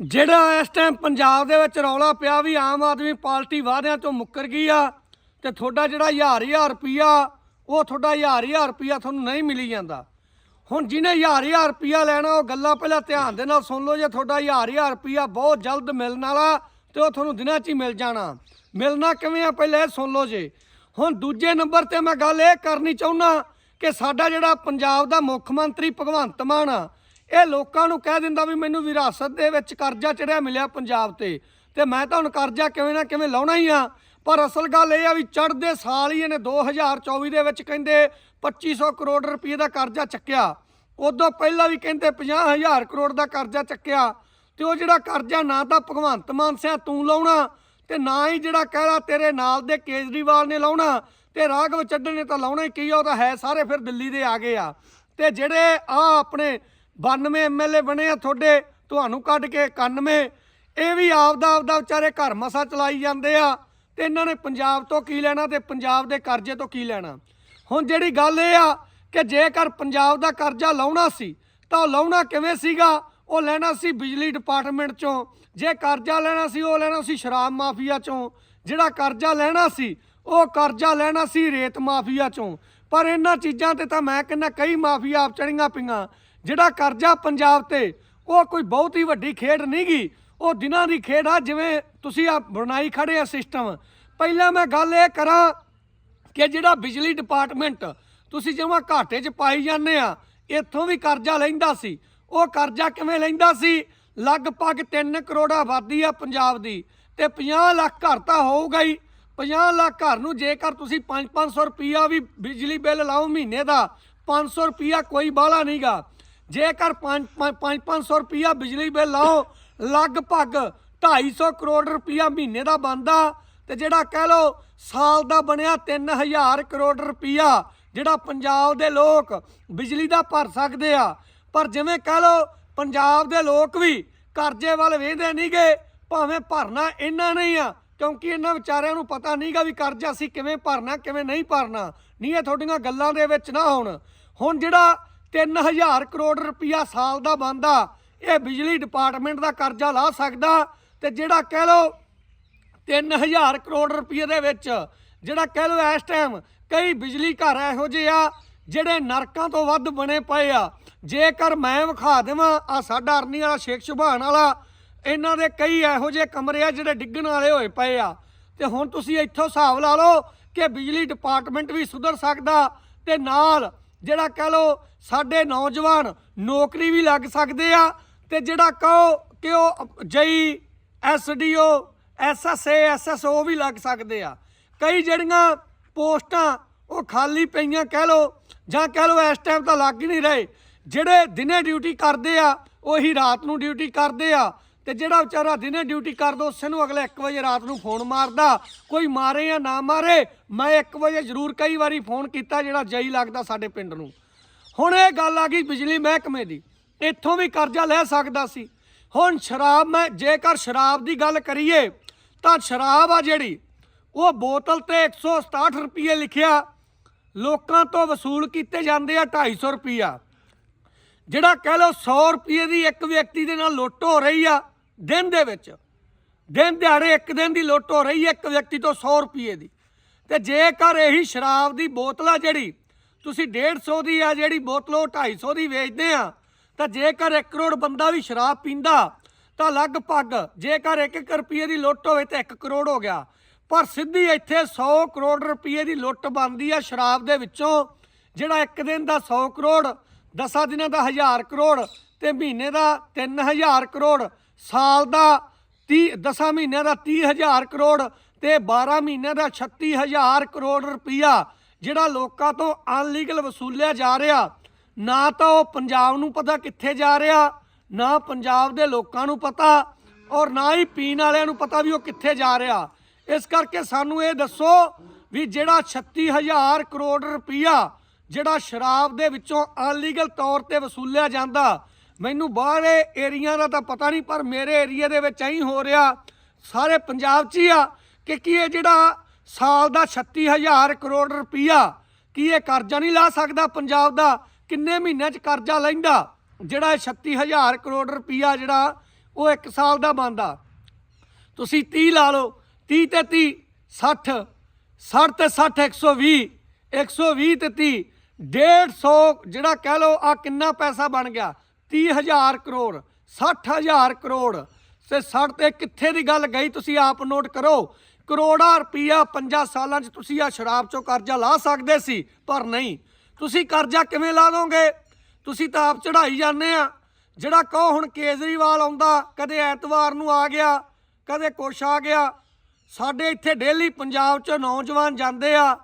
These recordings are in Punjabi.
ਜਿਹੜਾ ਇਸ ਟਾਈਮ ਪੰਜਾਬ ਦੇ ਵਿੱਚ ਰੌਲਾ ਪਿਆ ਵੀ ਆਮ ਆਦਮੀ ਪਾਰਟੀ ਵਾਅਦਿਆਂ ਤੋਂ ਮੁੱਕਰ ਗਈ ਆ ਤੇ ਤੁਹਾਡਾ ਜਿਹੜਾ ਹਜ਼ਾਰ ਹਜ਼ਾਰ ਰੁਪਿਆ ਉਹ ਤੁਹਾਡਾ ਹਜ਼ਾਰ ਹਜ਼ਾਰ ਰੁਪਿਆ ਤੁਹਾਨੂੰ ਨਹੀਂ ਮਿਲੀ ਜਾਂਦਾ। ਹੁਣ ਜਿਹਨੇ ਹਜ਼ਾਰ ਹਜ਼ਾਰ ਰੁਪਿਆ ਲੈਣਾ, ਉਹ ਗੱਲਾਂ ਪਹਿਲਾਂ ਧਿਆਨ ਦੇ ਨਾਲ ਸੁਣ ਲਓ, ਜੇ ਤੁਹਾਡਾ ਹਜ਼ਾਰ ਹਜ਼ਾਰ ਰੁਪਿਆ ਬਹੁਤ ਜਲਦ ਮਿਲਣ ਵਾਲਾ, ਤੇ ਉਹ ਤੁਹਾਨੂੰ ਦਿਨਾਂ 'ਚ ਹੀ ਮਿਲ ਜਾਣਾ। ਮਿਲਣਾ ਕਿਵੇਂ ਆ ਪਹਿਲਾਂ ਇਹ ਸੁਣ ਲਓ ਜੇ। ਹੁਣ ਦੂਜੇ ਨੰਬਰ ਤੇ ਮੈਂ ਗੱਲ ਇਹ ਕਰਨੀ ਚਾਹੁੰਦਾ ਕਿ ਸਾਡਾ ਜਿਹੜਾ ਪੰਜਾਬ ਦਾ ਮੁੱਖ ਮੰਤਰੀ ਭਗਵੰਤ ਮਾਨ ਆ ਇਹ ਲੋਕਾਂ ਨੂੰ ਕਹਿ ਦਿੰਦਾ ਵੀ ਮੈਨੂੰ ਵਿਰਾਸਤ ਦੇ ਵਿੱਚ ਕਰਜ਼ਾ ਚੜਿਆ ਮਿਲਿਆ ਪੰਜਾਬ ਤੇ। ਤੇ ਮੈਂ ਤਾਂ ਹੁਣ ਕਰਜ਼ਾ ਕਿਵੇਂ ਨਾ ਕਿਵੇਂ ਲਾਉਣਾ ਹੀ ਆ। ਪਰ ਅਸਲ ਗੱਲ ਇਹ ਆ ਵੀ ਚੜ੍ਹਦੇ ਸਾਲ ਹੀ ਇਹਨੇ 2024 ਦੇ ਵਿੱਚ ਕਹਿੰਦੇ 2500 ਕਰੋੜ ਰੁਪਏ ਦਾ ਕਰਜ਼ਾ ਚੱਕਿਆ। ਉਦੋਂ ਪਹਿਲਾਂ ਵੀ ਕਹਿੰਦੇ 50000 ਕਰੋੜ ਦਾ ਕਰਜ਼ਾ ਚੱਕਿਆ। ਤੇ ਉਹ ਜਿਹੜਾ ਕਰਜ਼ਾ ਨਾ ਤਾਂ ਭਗਵੰਤ ਮਾਨ ਸਿਆ ਤੂੰ ਲਾਉਣਾ ਤੇ ਨਾ ਹੀ ਜਿਹੜਾ ਕਹਿਦਾ ਤੇਰੇ ਨਾਲ ਦੇ ਕੇਜਰੀਵਾਲ ਨੇ ਲਾਉਣਾ ਤੇ ਰਾਘਵ ਚੱਡਣ ਨੇ ਤਾਂ ਲਾਉਣਾ ਹੀ। ਕੀ ਆ, ਉਹ ਤਾਂ ਹੈ ਸਾਰੇ ਫਿਰ ਦਿੱਲੀ ਦੇ ਆ ਗਏ ਆ। ਤੇ ਜਿਹੜੇ ਆ ਆਪਣੇ 92 ਐਮਐਲਏ ਬਣੇ ਆ ਤੁਹਾਡੇ, ਤੁਹਾਨੂੰ ਕੱਢ ਕੇ 91 ਇਹ ਵੀ ਆਪਦਾ ਆਪਦਾ ਵਿਚਾਰੇ ਘਰ ਮਸਾ ਚਲਾਈ ਜਾਂਦੇ ਆ। ਤੇ ਇਹਨਾਂ ਨੇ ਪੰਜਾਬ ਤੋਂ ਕੀ ਲੈਣਾ ਤੇ ਪੰਜਾਬ ਦੇ ਕਰਜ਼ੇ ਤੋਂ ਕੀ ਲੈਣਾ। ਹੁਣ ਜਿਹੜੀ ਗੱਲ ਇਹ ਆ ਕਿ ਜੇਕਰ ਪੰਜਾਬ ਦਾ ਕਰਜ਼ਾ ਲਾਉਣਾ ਸੀ, ਤਾਂ ਉਹ ਲਾਉਣਾ ਕਿਵੇਂ ਸੀਗਾ? ਉਹ ਲੈਣਾ ਸੀ ਬਿਜਲੀ ਡਿਪਾਰਟਮੈਂਟ ਚੋਂ। ਜੇ ਕਰਜ਼ਾ ਲੈਣਾ ਸੀ, ਉਹ ਲੈਣਾ ਸੀ ਸ਼ਰਾਬ ਮਾਫੀਆ ਚੋਂ। ਜਿਹੜਾ ਕਰਜ਼ਾ ਲੈਣਾ ਸੀ, ਉਹ ਕਰਜ਼ਾ ਲੈਣਾ ਸੀ ਰੇਤ ਮਾਫੀਆ ਚੋਂ। ਪਰ ਇਹਨਾਂ ਚੀਜ਼ਾਂ ਤੇ ਤਾਂ ਮੈਂ ਕਹਿੰਦਾ ਕਈ ਮਾਫੀਆ ਆਪ ਚੜੀਆਂ ਪਈਆਂ। ਜਿਹੜਾ ਕਰਜ਼ਾ ਪੰਜਾਬ ਤੇ ਉਹ ਕੋਈ ਬਹੁਤ ਹੀ ਵੱਡੀ ਖੇਡ ਨਹੀਂ ਗੀ, ਉਹ ਦਿਨਾਂ ਦੀ ਖੇਡ ਆ, ਜਿਵੇਂ ਤੁਸੀਂ ਆ ਬਣਾਈ ਖੜੇ ਆ ਸਿਸਟਮ ਪਹਿਲਾਂ ਮੈਂ ਗੱਲ ਇਹ ਕਰਾਂ ਕਿ ਜਿਹੜਾ ਬਿਜਲੀ ਡਿਪਾਰਟਮੈਂਟ ਤੁਸੀਂ ਜਿਵੇਂ ਘਾਟੇ 'ਚ ਪਾਈ ਜਾਂਦੇ ਆ, ਇੱਥੋਂ ਵੀ ਕਰਜ਼ਾ ਲੈਂਦਾ ਸੀ। ਉਹ ਕਰਜ਼ਾ ਕਿਵੇਂ ਲੈਂਦਾ ਸੀ? ਲਗਭਗ 3 ਕਰੋੜ ਆਬਾਦੀ ਆ ਪੰਜਾਬ ਦੀ ਤੇ 50 ਲੱਖ ਘਰ ਤਾਂ ਹੋਊਗਾ ਹੀ। 50 ਲੱਖ ਘਰ ਨੂੰ ਜੇਕਰ ਤੁਸੀਂ 5-500 ਰੁਪਿਆ ਵੀ ਬਿਜਲੀ ਬਿੱਲ ਲਾਓ ਮਹੀਨੇ ਦਾ 500 ਰੁਪਿਆ ਕੋਈ ਬਾਹਲਾ ਨਹੀਂਗਾ ਜੇਕਰ 5-500 ਰੁਪਿਆ ਬਿਜਲੀ ਬਿੱਲ ਲਾਓ ਲਗਭਗ 250 ਕਰੋੜ ਰੁਪਿਆ ਮਹੀਨੇ ਦਾ ਬਣਦਾ ਤੇ ਜਿਹੜਾ ਕਹਿ ਲਓ ਸਾਲ ਦਾ ਬਣਿਆ 3000 ਕਰੋੜ ਰੁਪਿਆ ਜਿਹੜਾ ਪੰਜਾਬ ਦੇ ਲੋਕ ਬਿਜਲੀ ਦਾ ਭਰ ਸਕਦੇ ਆ। ਪਰ ਜਿਵੇਂ ਕਹਿ ਲਓ ਪੰਜਾਬ ਦੇ ਲੋਕ ਵੀ ਕਰਜ਼ੇ ਵੱਲ ਵੇਂਦੇ ਨਹੀਂਗੇ, ਭਾਵੇਂ ਭਰਨਾ ਇਹਨਾਂ ਨਹੀਂ ਆ, ਕਿਉਂਕਿ ਇਹਨਾਂ ਵਿਚਾਰਿਆਂ ਨੂੰ ਪਤਾ ਨਹੀਂਗਾ ਵੀ ਕਰਜ਼ਾ ਅਸੀਂ ਕਿਵੇਂ ਭਰਨਾ, ਕਿਵੇਂ ਨਹੀਂ ਭਰਨਾ। ਨਹੀਂ ਇਹ ਤੁਹਾਡੀਆਂ ਗੱਲਾਂ ਦੇ ਵਿੱਚ ਨਾ ਹੋਣ ਹੁਣ ਜਿਹੜਾ 3000 ਕਰੋੜ ਰੁਪਿਆ ਸਾਲ ਦਾ ਬੰਦਾ ਇਹ ਬਿਜਲੀ ਡਿਪਾਰਟਮੈਂਟ ਦਾ ਕਰਜ਼ਾ ਲਾ ਸਕਦਾ ਤੇ ਜਿਹੜਾ ਕਹਿ ਲਓ 3000 ਕਰੋੜ ਰੁਪਏ ਦੇ ਵਿੱਚ, ਜਿਹੜਾ ਕਹਿ ਲਓ ਇਸ ਟਾਈਮ ਕਈ ਬਿਜਲੀ ਘਰ ਇਹੋ ਜਿਹੇ ਆ, ਜਿਹੜੇ ਨਰਕਾਂ ਤੋਂ ਵੱਧ ਬਣੇ ਪਏ ਆ। ਜੇਕਰ ਮੈਂ ਵਿਖਾ ਦੇਵਾਂ ਆ ਸਾਡਾ ਅਰਨੀ ਵਾਲਾ, ਸ਼ੇਖ ਸੁਭਾਨ ਵਾਲਾ, ਇਹਨਾਂ ਦੇ ਕਈ ਇਹੋ ਜਿਹੇ ਕਮਰੇ ਆ ਜਿਹੜੇ ਡਿੱਗਣ ਵਾਲੇ ਹੋਏ ਪਏ ਆ। ਤੇ ਹੁਣ ਤੁਸੀਂ ਇੱਥੋਂ ਹਿਸਾਬ ਲਾ ਲਓ ਕਿ ਬਿਜਲੀ ਡਿਪਾਰਟਮੈਂਟ ਵੀ ਸੁਧਰ ਸਕਦਾ ਤੇ ਨਾਲ ਜਿਹੜਾ ਕਹਿ ਲਓ ਸਾਡੇ ਨੌਜਵਾਨ ਨੌਕਰੀ ਵੀ ਲੱਗ ਸਕਦੇ ਆ ਤੇ ਜਿਹੜਾ ਕਹੋ ਕਿ ਉਹ ਜਈ ਐਸਡੀਓ ਐਸਐਸਏ ਐਸਐਸਓ ਵੀ ਲੱਗ ਸਕਦੇ ਆ। ਕਈ ਜਿਹੜੀਆਂ ਪੋਸਟਾਂ ਉਹ ਖਾਲੀ ਪਈਆਂ ਕਹਿ ਲਓ ਜਾਂ ਕਹਿ ਲਓ ਇਸ ਟਾਈਮ ਤਾਂ ਲੱਗ ਹੀ ਨਹੀਂ ਰਹੇ। ਜਿਹੜੇ ਦਿਨੇ ਡਿਊਟੀ ਕਰਦੇ ਆ, ਉਹੀ ਰਾਤ ਨੂੰ ਡਿਊਟੀ ਕਰਦੇ ਆ। ਤੇ ਜਿਹੜਾ ਵਿਚਾਰਾ ਦਿਨੇ ਡਿਊਟੀ ਕਰਦਾ, ਉਸੇ ਨੂੰ ਅਗਲੇ 1 ਵਜੇ ਰਾਤ ਨੂੰ ਫੋਨ ਮਾਰਦਾ। ਕੋਈ ਮਾਰੇ ਜਾਂ ਨਾ ਮਾਰੇ, ਮੈਂ 1 ਵਜੇ ਜ਼ਰੂਰ ਕਈ ਵਾਰੀ ਫੋਨ ਕੀਤਾ ਜਿਹੜਾ ਜਈ ਲੱਗਦਾ ਸਾਡੇ ਪਿੰਡ ਨੂੰ। ਹੁਣ ਇਹ ਗੱਲ ਆ ਗਈ ਬਿਜਲੀ ਮਹਿਕਮੇ ਦੀ। ਇੱਥੋਂ ਵੀ ਕਰਜ਼ਾ ਲੈ ਸਕਦਾ ਸੀ। ਹੁਣ ਸ਼ਰਾਬ, ਮੈਂ ਜੇਕਰ ਸ਼ਰਾਬ ਦੀ ਗੱਲ ਕਰੀਏ, ਤਾਂ ਸ਼ਰਾਬ ਆ ਜਿਹੜੀ, ਉਹ ਬੋਤਲ ਤੇ 167 ਰੁਪਏ ਲਿਖਿਆ। ਲੋਕਾਂ ਤੋਂ ਵਸੂਲ ਕੀਤੇ ਜਾਂਦੇ ਆ 250 ਰੁਪਿਆ ਜਿਹੜਾ ਕਹਿ ਲਓ 100 ਰੁਪਏ ਦੀ ਇੱਕ ਵਿਅਕਤੀ ਦੇ ਨਾਲ ਲੁੱਟ ਹੋ ਰਹੀ ਆ ਦਿਨ ਦੇ ਵਿੱਚ, ਦਿਨ ਦਿਹਾੜੇ ਇੱਕ ਦਿਨ ਦੀ ਲੁੱਟ ਹੋ ਰਹੀ ਹੈ ਇੱਕ ਵਿਅਕਤੀ ਤੋਂ 100 ਰੁਪਏ ਦੀ। ਤੇ ਜੇਕਰ ਇਹੀ ਸ਼ਰਾਬ ਦੀ ਬੋਤਲ ਆ ਜਿਹੜੀ, ਤੁਸੀਂ 150 ਦੀ ਆ ਜਿਹੜੀ ਬੋਤਲ, ਉਹ 250 ਦੀ ਵੇਚਦੇ ਆ, ਤਾਂ ਜੇਕਰ 1 ਕਰੋੜ ਬੰਦਾ ਵੀ ਸ਼ਰਾਬ ਪੀਂਦਾ, ਤਾਂ ਲਗਭਗ ਜੇਕਰ 1-1 ਰੁਪਏ ਦੀ ਲੁੱਟ ਹੋਵੇ ਤਾਂ 1 ਕਰੋੜ ਹੋ ਗਿਆ। ਪਰ ਸਿੱਧੀ ਇੱਥੇ 100 ਕਰੋੜ ਰੁਪਏ ਦੀ ਲੁੱਟ ਬਣਦੀ ਆ ਸ਼ਰਾਬ ਦੇ ਵਿੱਚੋਂ, ਜਿਹੜਾ ਇੱਕ ਦਿਨ ਦਾ 100 ਕਰੋੜ 10 ਦਿਨਾਂ ਦਾ 1000 ਕਰੋੜ ਤੇ ਮਹੀਨੇ ਦਾ 3000 ਕਰੋੜ, ਸਾਲ ਦਾ 30 10 ਮਹੀਨਿਆਂ ਦਾ 30000 ਕਰੋੜ ਤੇ 12 ਮਹੀਨਿਆਂ ਦਾ 36000 ਕਰੋੜ ਰੁਪਈਆ ਜਿਹੜਾ ਲੋਕਾਂ ਤੋਂ ਅਨਲੀਗਲ ਵਸੂਲਿਆ ਜਾ ਰਿਹਾ। ਨਾ ਤਾਂ ਉਹ ਪੰਜਾਬ ਨੂੰ ਪਤਾ ਕਿੱਥੇ ਜਾ ਰਿਹਾ, ਨਾ ਪੰਜਾਬ ਦੇ ਲੋਕਾਂ ਨੂੰ ਪਤਾ ਔਰ ਨਾ ਹੀ ਪੀਣ ਵਾਲਿਆਂ ਨੂੰ ਪਤਾ ਵੀ ਉਹ ਕਿੱਥੇ ਜਾ ਰਿਹਾ। ਇਸ ਕਰਕੇ ਸਾਨੂੰ ਇਹ ਦੱਸੋ ਵੀ ਜਿਹੜਾ 36000 ਕਰੋੜ ਰੁਪਈਆ ਜਿਹੜਾ ਸ਼ਰਾਬ ਦੇ ਵਿੱਚੋਂ ਅਨਲੀਗਲ ਤੌਰ ਤੇ ਵਸੂਲਿਆ ਜਾਂਦਾ। ਮੈਨੂੰ ਬਾਹਰੇ ਏਰੀਆ ਦਾ ਤਾਂ ਪਤਾ ਨਹੀਂ, ਪਰ ਮੇਰੇ ਏਰੀਆ ਦੇ ਵਿੱਚ ਐਂ ਹੋ ਰਿਹਾ, ਸਾਰੇ ਪੰਜਾਬ 'ਚ ਹੀ ਆ, ਕਿ ਕੀ ਇਹ ਜਿਹੜਾ ਸਾਲ ਦਾ 36000 ਕਰੋੜ ਰੁਪਈਆ, ਕੀ ਇਹ ਕਰਜ਼ਾ ਨਹੀਂ ਲਾ ਸਕਦਾ ਪੰਜਾਬ ਦਾ? ਕਿੰਨੇ ਮਹੀਨਿਆਂ 'ਚ ਕਰਜ਼ਾ ਲੈਂਦਾ? ਜਿਹੜਾ ਇਹ 36000 ਕਰੋੜ ਰੁਪਈਆ ਜਿਹੜਾ, ਉਹ 1 ਸਾਲ ਦਾ ਬਣਦਾ। ਤੁਸੀਂ 30 ਲਾ ਲਓ 30 ਤੇ 30 60 60 ਤੇ 60 120 120 ਤੇ 30 150 ਜਿਹੜਾ ਕਹਿ ਲਓ ਆ ਕਿੰਨਾ ਪੈਸਾ ਬਣ ਗਿਆ? 30000 ਕਰੋੜ 60000 ਕਰੋੜ। ਤੇ 60 ਤੇ ਕਿੱਥੇ ਦੀ ਗੱਲ ਗਈ ਤੁਸੀਂ ਆਪ ਨੋਟ ਕਰੋ? ਕਰੋੜਾਂ ਰੁਪਈਆ 5 ਸਾਲਾਂ 'ਚ ਤੁਸੀਂ ਆ ਸ਼ਰਾਬ 'ਚੋਂ ਕਰਜ਼ਾ ਲਾ ਸਕਦੇ ਸੀ, ਪਰ ਨਹੀਂ। ਤੁਸੀਂ ਕਰਜ਼ਾ ਕਿਵੇਂ ਲਾ ਦੋਗੇ? ਤੁਸੀਂ ਤਾਂ ਆਪ ਚੜਾਈ ਜਾਂਦੇ ਆ। ਜਿਹੜਾ ਕਹੋ ਹੁਣ ਕੇਜਰੀਵਾਲ ਆਉਂਦਾ, ਕਦੇ ਐਤਵਾਰ ਨੂੰ ਆ ਗਿਆ, ਕਦੇ ਕੁਛ ਆ ਗਿਆ। ਸਾਡੇ ਇੱਥੇ ਡੇਲੀ ਪੰਜਾਬ 'ਚ ਨੌਜਵਾਨ ਜਾਂਦੇ ਆ।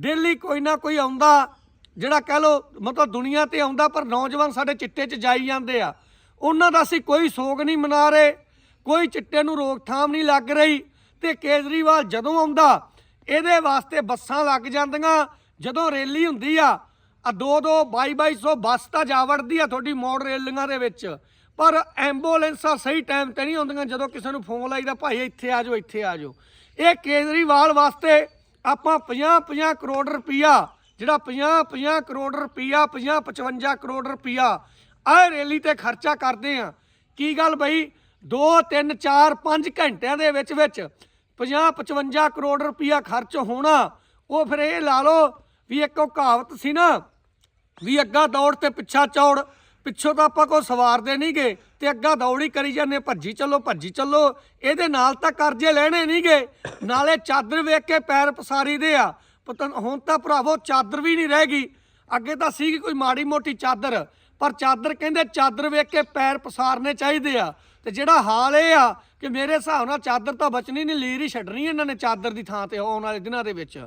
ਡੇਲੀ ਕੋਈ ਨਾ ਕੋਈ ਆਉਂਦਾ। ਜਿਹੜਾ ਕਹਿ ਲੋ ਮਤਲਬ ਦੁਨੀਆ ਤੇ ਆਉਂਦਾ, ਪਰ ਨੌਜਵਾਨ ਸਾਡੇ ਚਿੱਟੇ 'ਚ ਜਾਈ ਜਾਂਦੇ ਆ। ਉਹਨਾਂ ਦਾ ਅਸੀਂ ਕੋਈ ਸੋਗ ਨਹੀਂ ਮਨਾ ਰਹੇ, ਕੋਈ ਚਿੱਟੇ ਨੂੰ ਰੋਕਥਾਮ ਨਹੀਂ ਲੱਗ ਰਹੀ ਤੇ ਕੇਜਰੀਵਾਲ ਜਦੋਂ ਆਉਂਦਾ, ਇਹਦੇ ਵਾਸਤੇ ਬੱਸਾਂ ਲੱਗ ਜਾਂਦੀਆਂ, ਜਦੋਂ ਰੈਲੀ ਹੁੰਦੀ ਆ ਆ ਦੋ ਦੋ 2200 ਬੱਸ ਤਾਂ ਜਾ ਵੜਦੀ ਆ ਤੁਹਾਡੀ ਮੋੜ ਰੇਲੀਆਂ ਦੇ ਵਿੱਚ, ਪਰ ਐਂਬੂਲੈਂਸਾਂ ਸਹੀ ਟਾਈਮ ਤੇ ਨਹੀਂ ਆਉਂਦੀਆਂ, ਜਦੋਂ ਕਿਸੇ ਨੂੰ ਫੋਨ ਲਾਈਦਾ, ਭਾਈ ਇੱਥੇ ਆ ਜਾਓ, ਇੱਥੇ ਆ ਜਾਓ। ਇਹ ਕੇਜਰੀਵਾਲ ਵਾਸਤੇ ਆਪਾਂ 50 50 ਕਰੋੜ ਰੁਪਈਆ ਜਿਹੜਾ 50 50 ਕਰੋੜ ਰੁਪਈਆ 50 55 ਕਰੋੜ ਰੁਪਈਆ ਆਹ ਰੈਲੀ ਤੇ ਖਰਚਾ ਕਰਦੇ ਆ। ਕੀ ਗੱਲ ਬਈ? 2 3 4 5 ਘੰਟਿਆਂ ਦੇ ਵਿੱਚ ਵਿੱਚ 50 55 ਕਰੋੜ ਰੁਪਈਆ ਖਰਚ ਹੋਣਾ। ਉਹ ਫਿਰ ਇਹ ਲਾ ਲਓ ਵੀ ਇੱਕ ਉਹ ਕਹਾਵਤ ਸੀ ਨਾ ਵੀ ਅੱਗਾ ਦੌੜ ਤੇ ਪਿੱਛਾ ਚੌੜ। ਪਿੱਛੋਂ ਤਾਂ ਆਪਾਂ ਕੋ ਸਵਾਰਦੇ ਨਹੀਂਗੇ ਤੇ ਅੱਗਾ ਦੌੜ ਹੀ ਕਰੀ ਜਾਂਦੇ ਭੱਜੀ ਚੱਲੋ ਭੱਜੀ ਚੱਲੋ। ਇਹਦੇ ਨਾਲ ਤਾਂ ਕਰਜ਼ੇ ਲੈਣੇ ਨਹੀਂਗੇ ਨਾਲੇ ਚਾਦਰ ਵੇਖ ਕੇ ਪੈਰ ਪਸਾਰੀ ਦੇ ਆ। ਪਤਾ ਹੁਣ ਤਾਂ ਭਰਾਵੋ ਚਾਦਰ ਵੀ ਨਹੀਂ ਰਹਿ ਗਈ। ਅੱਗੇ ਤਾਂ ਸੀ ਕੋਈ ਮਾੜੀ ਮੋਟੀ ਚਾਦਰ, ਪਰ ਚਾਦਰ ਕਹਿੰਦੇ ਚਾਦਰ ਵੇਖ ਕੇ ਪੈਰ ਪਸਾਰਨੇ ਚਾਹੀਦੇ ਆ। ਤੇ ਜਿਹੜਾ ਹਾਲ ਇਹ ਆ ਕਿ ਮੇਰੇ ਹਿਸਾਬ ਨਾਲ ਚਾਦਰ ਤਾਂ ਬਚਣੀ ਨਹੀਂ, ਲੀਰ ਹੀ ਛੱਡਣੀ ਇਹਨਾਂ ਨੇ ਚਾਦਰ ਦੀ ਥਾਂ ਤੇ ਆਉਣ ਵਾਲੇ ਦਿਨਾਂ ਦੇ ਵਿੱਚ।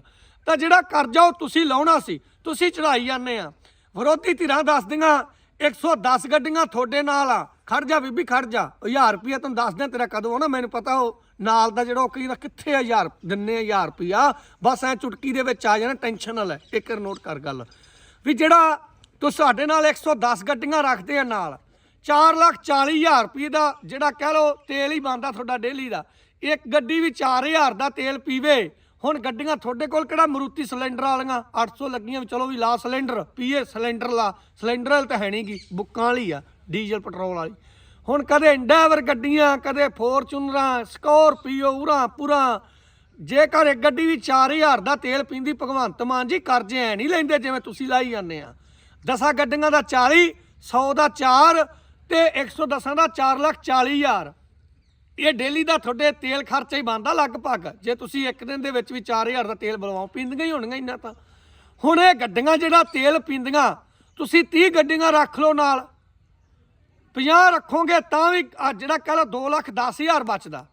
ਤਾਂ ਜਿਹੜਾ ਕਰਜ਼ਾ ਉਹ ਤੁਸੀਂ ਲਾਉਣਾ ਸੀ, ਤੁਸੀਂ ਚੜਾਈ ਜਾਂਦੇ ਆ। ਵਿਰੋਧੀ ਧਿਰਾਂ ਦੱਸਦੀਆਂ 110 ਗੱਡੀਆਂ ਤੁਹਾਡੇ ਨਾਲ ਆ। ਖੜ ਜਾ ਬੀਬੀ ਖੜ ਜਾ। 1000 ਰੁਪਿਆ ਤੈਨੂੰ ਦੱਸ ਦਿਆਂ ਤੇਰਾ ਕਦੋਂ ਆਉਣਾ, ਮੈਨੂੰ ਪਤਾ ਉਹ ਨਾਲ ਦਾ ਜਿਹੜਾ ਉਹ ਕਹਿੰਦਾ ਕਿੱਥੇ ਆ 1000 ਦਿੰਨੇ ਆ 1000 ਰੁਪਿਆ ਬਸ ਐ ਚੁਟਕੀ ਦੇ ਵਿੱਚ ਆ ਜਾਣਾ, ਟੈਨਸ਼ਨ ਨਾ ਲੈ, ਇੱਕ ਨੋਟ ਕਰ ਗੱਲ। ਵੀ ਜਿਹੜਾ ਤੂੰ ਸਾਡੇ ਨਾਲ 110 ਗੱਡੀਆਂ ਰੱਖਦੇ ਆ ਨਾਲ 4 ਲੱਖ 40 ਹਜ਼ਾਰ ਰੁਪਏ ਦਾ ਜਿਹੜਾ ਕਹਿ ਲੋ ਤੇਲ ਹੀ ਬੰਦਾ ਤੁਹਾਡਾ ਡੇਲੀ ਦਾ। ਇੱਕ ਗੱਡੀ ਵੀ 4000 ਦਾ ਤੇਲ ਪੀਵੇ ਹੁਣ ਗੱਡੀਆਂ ਤੁਹਾਡੇ ਕੋਲ ਕਿਹੜਾ ਮਰੂਤੀ ਸਿਲੰਡਰ ਵਾਲੀਆਂ? 800 ਲੱਗੀਆਂ ਵੀ ਚਲੋ ਵੀ ਲਾ ਸਿਲੰਡਰ, ਪੀਏ ਸਿਲੰਡਰ ਲਾ। ਸਿਲੰਡਰ ਵਾਲੀ ਤਾਂ ਹੈ ਨਹੀਂਗੀ ਬੁੱਕਾਂ ਵਾਲੀ ਆ, ਡੀਜ਼ਲ, ਪੈਟਰੋਲ ਵਾਲੀ। ਹੁਣ ਕਦੇ ਇੰਡਾਵਰ ਗੱਡੀਆਂ, ਕਦੇ ਫੋਰਚੂਨਰਾਂ, ਸਕੋਰਪੀਓ, ਉਰਾਂ, ਪੁਰਾਂ। ਜੇਕਰ ਇੱਕ ਗੱਡੀ ਵੀ 4000 ਦਾ ਤੇਲ ਪੀਂਦੀ, ਭਗਵੰਤ ਮਾਨ ਜੀ, ਕਰਜ਼ੇ ਐ ਨਹੀਂ ਲੈਂਦੇ ਜਿਵੇਂ ਤੁਸੀਂ ਲਾਈ ਜਾਂਦੇ ਆ। ਦਸਾਂ ਗੱਡੀਆਂ ਦਾ 40 100 ਦਾ 4 ਤੇ 110 ਦਾ 4 ਲੱਖ 40 ਹਜ਼ਾਰ। ਇਹ ਡੇਲੀ ਦਾ ਤੁਹਾਡੇ ਤੇਲ ਖਰਚਾ ਹੀ ਬਣਦਾ ਲਗਭਗ। ਜੇ ਤੁਸੀਂ ਇੱਕ ਦਿਨ ਦੇ ਵਿੱਚ ਵੀ 4000 ਦਾ ਤੇਲ ਬਲਵਾਓ, ਪੀਂਦੀਆਂ ਹੀ ਹੋਣਗੀਆਂ ਇੰਨਾ ਤਾਂ। ਹੁਣ ਇਹ ਗੱਡੀਆਂ ਜਿਹੜਾ ਤੇਲ ਪੀਂਦੀਆਂ, ਤੁਸੀਂ 30 ਗੱਡੀਆਂ ਰੱਖ ਲਓ ਨਾਲ। 50 ਰੱਖੋਗੇ ਤਾਂ ਵੀ ਆਹ ਜਿਹੜਾ ਕਹ ਲਓ 2 ਲੱਖ 10000 ਬਚਦਾ।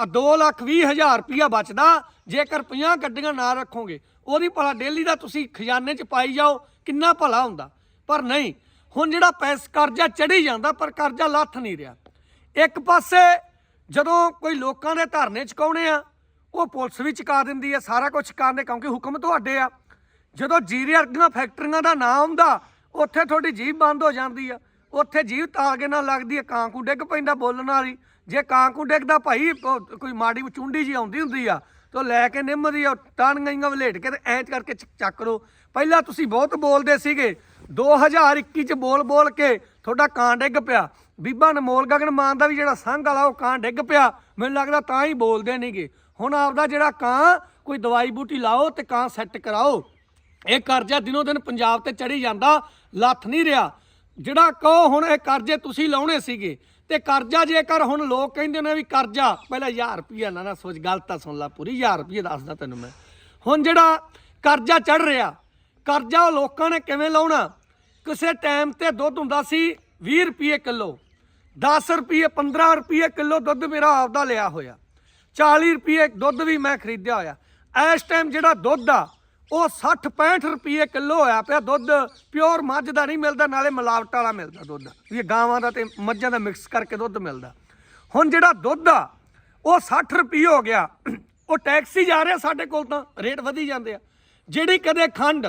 ਆ 2 ਲੱਖ 20 ਹਜ਼ਾਰ ਰੁਪਇਆ ਬਚਦਾ, ਜੇਕਰ 50 ਗੱਡੀਆਂ ਨਾ ਰੱਖੋਗੇ। ਉਹਦੀ ਭਲਾ ਡੇਲੀ ਦਾ ਤੁਸੀਂ ਖਜ਼ਾਨੇ 'ਚ ਪਾਈ ਜਾਓ, ਕਿੰਨਾ ਭਲਾ ਹੁੰਦਾ। ਪਰ ਨਹੀਂ, ਹੁਣ ਜਿਹੜਾ ਪੈਸ ਕਰਜ਼ਾ ਚੜੀ ਜਾਂਦਾ, ਪਰ ਕਰਜ਼ਾ ਲੱਥ ਨਹੀਂ ਰਿਹਾ। ਇੱਕ ਪਾਸੇ ਜਦੋਂ ਕੋਈ ਲੋਕਾਂ ਦੇ ਧਰਨੇ ਚੁਕਾਉਣੇ ਆ, ਉਹ ਪੁਲਿਸ ਵੀ ਚੁਕਾ ਦਿੰਦੀ ਆ, ਸਾਰਾ ਕੁਝ ਚੁਕਾਉਂਦੇ, ਕਿਉਂਕਿ ਹੁਕਮ ਤੁਹਾਡੇ ਆ। ਜਦੋਂ ਜੀਰੇ ਵਰਗੀਆਂ ਫੈਕਟਰੀਆਂ ਦਾ ਨਾਂ ਆਉਂਦਾ, ਉੱਥੇ ਤੁਹਾਡੀ ਜੀਭ ਬੰਦ ਹੋ ਜਾਂਦੀ ਆ। ਉੱਥੇ ਜੀਭ ਤਾਗੇ ਨਾਲ ਲੱਗਦੀ ਹੈ ਕਾਂਕੂ ਡਿੱਗ ਪੈਂਦਾ ਬੋਲਣ ਵਾਲੀ। ਜੇ ਕਾਂਕੂ ਡਿੱਗਦਾ ਭਾਈ ਕੋਈ ਮਾੜੀ ਚੁੰਡੀ ਜੀ ਆਉਂਦੀ ਹੁੰਦੀ ਆ, ਤੋ ਲੈ ਕੇ ਨਿੰਮ ਦੀ ਟਾਣਗਾਈਆਂ ਵਲੇਟ ਕੇ ਤੇ ਐਂ ਕਰਕੇ ਚੱਕ ਲੋ ਪਹਿਲਾਂ ਤੁਸੀਂ ਬਹੁਤ ਬੋਲਦੇ ਸੀਗੇ 2021 ਚ ਬੋਲ ਬੋਲ ਕੇ ਤੁਹਾਡਾ ਕਾਂ ਡਿੱਗ ਪਿਆ। ਬੀਬਾ ਅਨਮੋਲ ਗਗਨ ਮਾਨ ਦਾ ਵੀ ਜਿਹੜਾ ਸੰਘ ਵਾਲਾ, ਉਹ ਕਾਂ ਡਿੱਗ ਪਿਆ। ਮੈਨੂੰ ਲੱਗਦਾ ਤਾਂ ਹੀ ਬੋਲਦੇ ਨਹੀਂਗੇ ਹੁਣ ਆਪਦਾ ਜਿਹੜਾ ਕਾਂ, ਕੋਈ ਦਵਾਈ ਬੂਟੀ ਲਾਓ ਤੇ ਕਾਂ ਸੈੱਟ ਕਰਾਓ। ਇਹ ਕਰਜ਼ਾ ਦਿਨੋ ਦਿਨ ਪੰਜਾਬ ਤੇ ਚੜੀ ਜਾਂਦਾ, ਲੱਥ ਨਹੀਂ ਰਿਹਾ। ਜਿਹੜਾ ਕਹੋ ਹੁਣ ਇਹ ਕਰਜ਼ੇ ਤੁਸੀਂ ਲਾਉਣੇ ਸੀਗੇ। ਤੇ ਕਰਜ਼ਾ ਜੇਕਰ ਹੁਣ ਲੋਕ ਕਹਿੰਦੇ ਨੇ ਵੀ ਕਰਜ਼ਾ, ਪਹਿਲਾਂ 1000 ਰੁਪਈਆ ਨਾ ਨਾ ਸੋਚ, ਗੱਲ ਤਾਂ ਸੁਣ ਲੈ ਪੂਰੀ 1000 ਰੁਪਈਆ ਦੱਸਦਾ ਤੈਨੂੰ ਮੈਂ। ਹੁਣ ਜਿਹੜਾ ਕਰਜ਼ਾ ਚੜ ਰਿਹਾ, ਕਰਜ਼ਾ ਉਹ ਲੋਕਾਂ ਨੇ ਕਿਵੇਂ ਲਾਉਣਾ? ਕਿਸੇ ਟਾਈਮ ਤੇ ਦੁੱਧ ਹੁੰਦਾ ਸੀ 20 ਰੁਪਏ ਕਿਲੋ 10 ਰੁਪਏ 15 ਰੁਪਏ ਕਿਲੋ ਦੁੱਧ ਮੇਰਾ ਆਪਦਾ ਲਿਆ ਹੋਇਆ। 40 ਰੁਪਏ ਦੁੱਧ ਵੀ ਮੈਂ ਖਰੀਦਿਆ ਹੋਇਆ। ਇਸ ਟਾਈਮ ਜਿਹੜਾ ਦੁੱਧ ਆ, ਉਹ 60 65 ਰੁਪਏ ਕਿਲੋ ਹੋਇਆ ਪਿਆ ਦੁੱਧ। ਪਿਓਰ ਮੱਝ ਦਾ ਨਹੀਂ ਮਿਲਦਾ, ਨਾਲੇ ਮਿਲਾਵਟ ਵਾਲਾ ਮਿਲਦਾ ਦੁੱਧ। ਇਹ ਗਾਵਾਂ ਦਾ ਤੇ ਮੱਝਾਂ ਦਾ ਮਿਕਸ ਕਰਕੇ ਦੁੱਧ ਮਿਲਦਾ। ਹੁਣ ਜਿਹੜਾ ਦੁੱਧ ਆ, ਉਹ 60 ਰੁਪਏ ਹੋ ਗਿਆ। ਉਹ ਟੈਕਸ ਹੀ ਜਾ ਰਿਹਾ ਸਾਡੇ ਕੋਲ ਤਾਂ ਰੇਟ ਵਧੀ ਜਾਂਦੇ ਆ। ਜਿਹੜੀ ਕਦੇ ਖੰਡ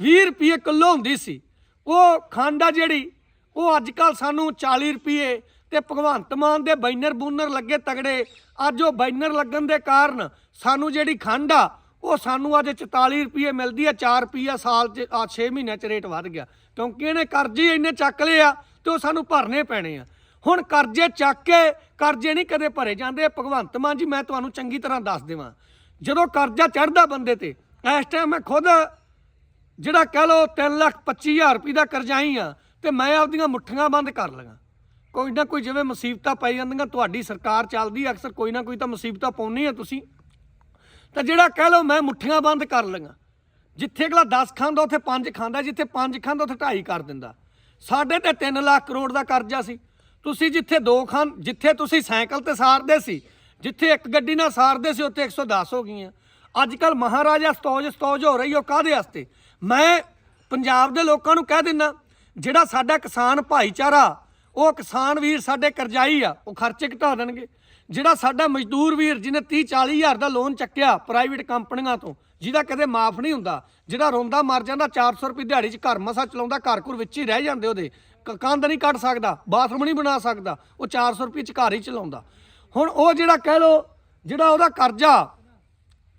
20 ਰੁਪਏ ਕਿਲੋ ਹੁੰਦੀ ਸੀ ਉਹ ਖੰਡ ਆ ਜਿਹੜੀ, ਉਹ ਅੱਜ ਕੱਲ ਸਾਨੂੰ 40 ਰੁਪਏ ਤੇ ਭਗਵੰਤ ਮਾਨ ਦੇ ਬੈਨਰ ਬੂਨਰ ਲੱਗੇ ਤਗੜੇ। ਅੱਜ ਉਹ ਬੈਨਰ ਲੱਗਣ ਦੇ ਕਾਰਨ ਸਾਨੂੰ ਜਿਹੜੀ ਖੰਡ ਆ, ਉਹ ਸਾਨੂੰ ਅੱਜ 44 ਰੁਪਏ ਮਿਲਦੀ ਆ 4 ਰੁਪਏ ਸਾਲ ਚ, ਆ 6 ਮਹੀਨਿਆਂ ਚ ਰੇਟ ਵੱਧ ਗਿਆ। ਕਿਉਂਕਿ ਇਹਨੇ ਕਰਜ਼ੇ ਇੰਨੇ ਚੱਕ ਲਏ ਆ ਤੇ ਉਹ ਸਾਨੂੰ ਭਰਨੇ ਪੈਣੇ ਆ। ਹੁਣ ਕਰਜ਼ੇ ਚੱਕ ਕੇ ਕਰਜ਼ੇ ਨਹੀਂ ਕਦੇ ਭਰੇ ਜਾਂਦੇ। ਭਗਵੰਤ ਮਾਨ ਜੀ, ਮੈਂ ਤੁਹਾਨੂੰ ਚੰਗੀ ਤਰ੍ਹਾਂ ਦੱਸ ਦੇਵਾਂ। ਜਦੋਂ ਕਰਜ਼ਾ ਚੜਦਾ ਬੰਦੇ ਤੇ, ਇਸ ਟਾਈਮ ਮੈਂ ਖੁਦ ਜਿਹੜਾ ਕਹਿ ਲੋ 3 ਲੱਖ 25000 ਰੁਪਏ ਦਾ ਕਰਜ਼ਾਈ ਆ, ਤੇ ਮੈਂ ਆਪਦੀਆਂ ਮੁੱਠੀਆਂ ਬੰਦ ਕਰ ਲਵਾਂ। ਕੋਈ ਨਾ ਕੋਈ ਜਿਵੇਂ ਮੁਸੀਬਤਾਂ ਪਈ ਜਾਂਦੀਆਂ, ਤੁਹਾਡੀ ਸਰਕਾਰ ਚੱਲਦੀ ਅਕਸਰ ਕੋਈ ਨਾ ਕੋਈ ਤਾਂ ਮੁਸੀਬਤਾਂ ਪਾਉਣੀ ਆ ਤੁਸੀਂ। ਤਾਂ ਜਿਹੜਾ ਕਹਿ ਲੋ ਮੈਂ ਮੁੱਠੀਆਂ ਬੰਦ ਕਰ ਲਵਾਂ, ਜਿੱਥੇ ਅਗਲਾ 10 ਖਾਂਦਾ, ਉੱਥੇ 5 ਖਾਂਦਾ, ਜਿੱਥੇ 5 ਖਾਂਦਾ, ਉੱਥੇ 2.5 ਕਰ ਦਿੰਦਾ। ਸਾਡੇ ਤੇ 3 ਲੱਖ ਕਰੋੜ ਦਾ ਕਰਜ਼ਾ ਸੀ। ਤੁਸੀਂ ਜਿੱਥੇ ਦੋ ਖਾਂ, ਜਿੱਥੇ ਤੁਸੀਂ ਸਾਈਕਲ ਤੇ ਸਾਰਦੇ ਸੀ, ਜਿੱਥੇ ਇੱਕ ਗੱਡੀ ਨਾਲ ਸਾਰਦੇ ਸੀ, ਉੱਥੇ 110 ਹੋ ਗਈਆਂ। ਅੱਜ ਕੱਲ ਮਹਾਰਾਜਾ ਸਤੌਜ ਸਤੌਜ ਹੋ ਰਹੀ, ਉਹ ਕਾਦੇ ਵਾਸਤੇ? ਮੈਂ ਪੰਜਾਬ ਦੇ ਲੋਕਾਂ ਨੂੰ ਕਹਿ ਦਿੰਦਾ ਜਿਹੜਾ ਸਾਡਾ ਕਿਸਾਨ ਭਾਈਚਾਰਾ, ਉਹ ਕਿਸਾਨ ਵੀਰ ਸਾਡੇ ਕਰਜ਼ਾਈ ਆ, ਉਹ ਖਰਚੇ ਘਟਾ ਦੇਣਗੇ। ਜਿਹੜਾ ਸਾਡਾ ਮਜ਼ਦੂਰ ਵੀਰ ਜਿਹਨੇ 30 40 ਹਜ਼ਾਰ ਦਾ ਲੋਨ ਚੱਕਿਆ ਪ੍ਰਾਈਵੇਟ ਕੰਪਨੀਆਂ ਤੋਂ, ਜਿਹਦਾ ਕਦੇ ਮਾਫ ਨਹੀਂ ਹੁੰਦਾ, ਜਿਹੜਾ ਰੋਂਦਾ ਮਰ ਜਾਂਦਾ 400 ਰੁਪਏ ਦਿਹਾੜੀ 'ਚ ਘਰ ਮਸਾ ਚਲਾਉਂਦਾ, ਘਰ ਘਰ ਵਿੱਚ ਹੀ ਰਹਿ ਜਾਂਦੇ ਉਹਦੇ, ਕ- ਕੰਧ ਨਹੀਂ ਕੱਢ ਸਕਦਾ ਬਾਥਰੂਮ ਨਹੀਂ ਬਣਾ ਸਕਦਾ, ਉਹ 400 ਰੁਪਏ 'ਚ ਘਰ ਹੀ ਚਲਾਉਂਦਾ। ਹੁਣ ਉਹ ਜਿਹੜਾ ਕਹਿ ਲੋ ਜਿਹੜਾ ਉਹਦਾ ਕਰਜ਼ਾ,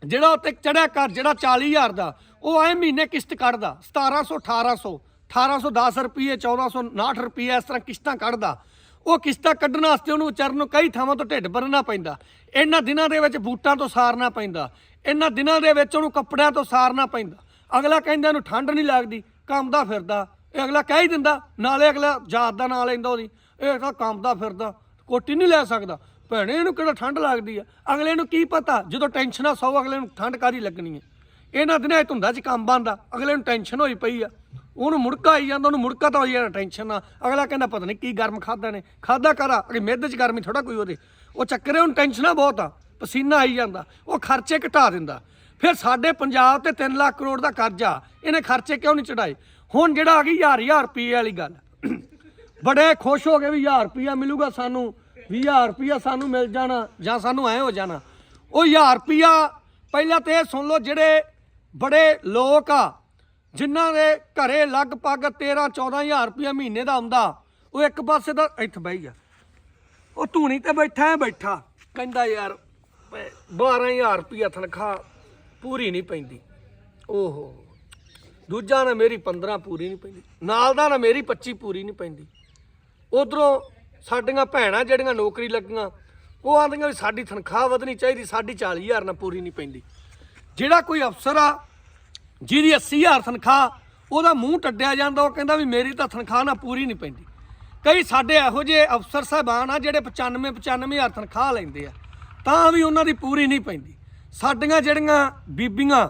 ਜਿਹੜਾ ਉੱਤੇ ਚੜਿਆ ਕਰ ਜਿਹੜਾ 40000 ਦਾ ਉਹ ਐ ਮਹੀਨੇ ਕਿਸ਼ਤ ਕੱਢਦਾ 1700 1800 1810 ਰੁਪਏ 1459 ਰੁਪਏ ਇਸ ਤਰ੍ਹਾਂ ਕਿਸ਼ਤਾਂ ਕੱਢਦਾ। ਉਹ ਕਿਸ਼ਤਾਂ ਕੱਢਣ ਵਾਸਤੇ ਉਹਨੂੰ ਵਿਚਾਰਨ ਨੂੰ ਕਈ ਥਾਵਾਂ ਤੋਂ ਢਿੱਡ ਭਰਨਾ ਪੈਂਦਾ। ਇਹਨਾਂ ਦਿਨਾਂ ਦੇ ਵਿੱਚ ਬੂਟਾਂ ਤੋਂ ਸਾਰਨਾ ਪੈਂਦਾ। ਇਹਨਾਂ ਦਿਨਾਂ ਦੇ ਵਿੱਚ ਉਹਨੂੰ ਕੱਪੜਿਆਂ ਤੋਂ ਸਾਰਨਾ ਪੈਂਦਾ। ਅਗਲਾ ਕਹਿੰਦਾ ਇਹਨੂੰ ਠੰਡ ਨਹੀਂ ਲੱਗਦੀ ਕੰਮਦਾ ਫਿਰਦਾ। ਇਹ ਅਗਲਾ ਕਹਿ ਹੀ ਦਿੰਦਾ, ਨਾਲੇ ਅਗਲਾ ਜਾਤ ਦਾ ਨਾਂ ਲੈਂਦਾ ਉਹਦੀ। ਇਹ ਤਾਂ ਕੰਮਦਾ ਫਿਰਦਾ, ਕੋਟੀ ਨਹੀਂ ਲੈ ਸਕਦਾ। ਭੈਣੇ, ਇਹਨੂੰ ਕਿਹੜਾ ਠੰਡ ਲੱਗਦੀ ਆ? ਅਗਲੇ ਨੂੰ ਕੀ ਪਤਾ? ਜਦੋਂ ਟੈਨਸ਼ਨਾਂ ਸੌ, ਅਗਲੇ ਨੂੰ ਠੰਡ ਕਾਦੀ ਲੱਗਣੀ ਹੈ ਇਹਨਾਂ ਦਿਨਾਂ 'ਚ ਧੁੰਦਾ 'ਚ ਕੰਮ ਬੰਦਾ ਅਗਲੇ ਨੂੰ ਟੈਨਸ਼ਨ ਹੋਈ ਪਈ ਆ। ਉਹਨੂੰ ਮੁੜਕਾ ਆਈ ਜਾਂਦਾ, ਉਹਨੂੰ ਮੁੜਕਾ ਤਾਂ ਹੋਈ ਜਾਂਦਾ ਟੈਨਸ਼ਨ ਨਾਲ ਅਗਲਾ ਕਹਿੰਦਾ, ਪਤਾ ਨਹੀਂ ਕੀ ਗਰਮ ਖਾਦਾ ਨੇ। ਖਾਦਾ ਕਰਾ ਅਗੇ ਮਿੱਧ 'ਚ ਗਰਮੀ ਥੋੜਾ ਕੋਈ ਉਹਦੇ। ਉਹ ਚੱਕਰੇ ਉਹਨੂੰ ਟੈਨਸ਼ਨਾਂ ਬਹੁਤ ਆ। ਪਸੀਨਾ ਆਈ ਜਾਂਦਾ। ਉਹ ਖਰਚੇ ਘਟਾ ਦਿੰਦਾ। ਫਿਰ ਸਾਡੇ ਪੰਜਾਬ ਤੇ 3 ਲੱਖ ਕਰੋੜ ਦਾ ਕਰਜ਼ਾ, ਇਹਨੇ ਖਰਚੇ ਕਿਉਂ ਨਹੀਂ ਚੜਾਏ ਹੁਣ ਜਿਹੜਾ ਆ ਗਈ ਹਜ਼ਾਰ ਹਜ਼ਾਰ ਰੁਪਏ ਵਾਲੀ ਗੱਲ। ਬੜੇ ਖੁਸ਼ ਹੋ ਗਏ ਵੀ 1000 ਰੁਪਿਆ ਮਿਲੂਗਾ ਸਾਨੂੰ 20000 ਰੁਪਿਆ ਸਾਨੂੰ ਮਿਲ ਜਾਣਾ ਜਾਂ ਸਾਨੂੰ ਐ ਹੋ ਜਾਣਾ। ਉਹ 1000 ਰੁਪਿਆ ਪਹਿਲਾਂ ਤੇ ਇਹ ਸੁਣ ਲਓ ਜਿਹੜੇ ਬੜੇ ਲੋਕ ਆ, ਜਿਨ੍ਹਾਂ ਦੇ ਘਰੇ ਲਗਭਗ 13 14000 ਰੁਪਿਆ ਮਹੀਨੇ ਦਾ ਆਉਂਦਾ, ਉਹ ਇੱਕ ਪਾਸੇ ਦਾ ਇੱਥੇ ਬਹਿ ਗਿਆ। ਉਹ ਧੂਣੀ ਤੇ ਬੈਠਾ ਹੈ, ਬੈਠਾ। ਕਹਿੰਦਾ ਯਾਰ 12000 ਰੁਪਿਆ ਤਨਖਾਹ ਪੂਰੀ ਨਹੀਂ ਪੈਂਦੀ। ਓਹੋ, ਦੂਜਾ ਨਾ ਮੇਰੀ 15 ਪੂਰੀ ਨਹੀਂ ਪੈਂਦੀ। ਨਾਲ ਦਾ ਨਾ ਮੇਰੀ 25 ਪੂਰੀ ਨਹੀਂ ਪੈਂਦੀ। ਉਧਰੋਂ ਸਾਡੀਆਂ ਭੈਣਾਂ ਜਿਹੜੀਆਂ ਨੌਕਰੀ ਲੱਗੀਆਂ, ਉਹ ਆਂਦੀਆਂ ਵੀ ਸਾਡੀ ਤਨਖਾਹ ਵਧਣੀ ਚਾਹੀਦੀ, ਸਾਡੀ 40000 ਨਾਲ ਪੂਰੀ ਨਹੀਂ ਪੈਂਦੀ। ਜਿਹੜਾ ਕੋਈ ਅਫਸਰ ਆ, ਜਿਹਦੀ 80000 ਤਨਖਾਹ, ਉਹਦਾ ਮੂੰਹ ਟੱਡਿਆ ਜਾਂਦਾ, ਉਹ ਕਹਿੰਦਾ ਵੀ ਮੇਰੀ ਤਾਂ ਤਨਖਾਹ ਨਾ ਪੂਰੀ ਨਹੀਂ ਪੈਂਦੀ। ਕਈ ਸਾਡੇ ਇਹੋ ਜਿਹੇ ਅਫਸਰ ਸਾਹਿਬਾਨ ਆ, ਜਿਹੜੇ 95 95000 ਤਨਖਾਹ ਲੈਂਦੇ ਆ, ਤਾਂ ਵੀ ਉਹਨਾਂ ਦੀ ਪੂਰੀ ਨਹੀਂ ਪੈਂਦੀ। ਸਾਡੀਆਂ ਜਿਹੜੀਆਂ ਬੀਬੀਆਂ,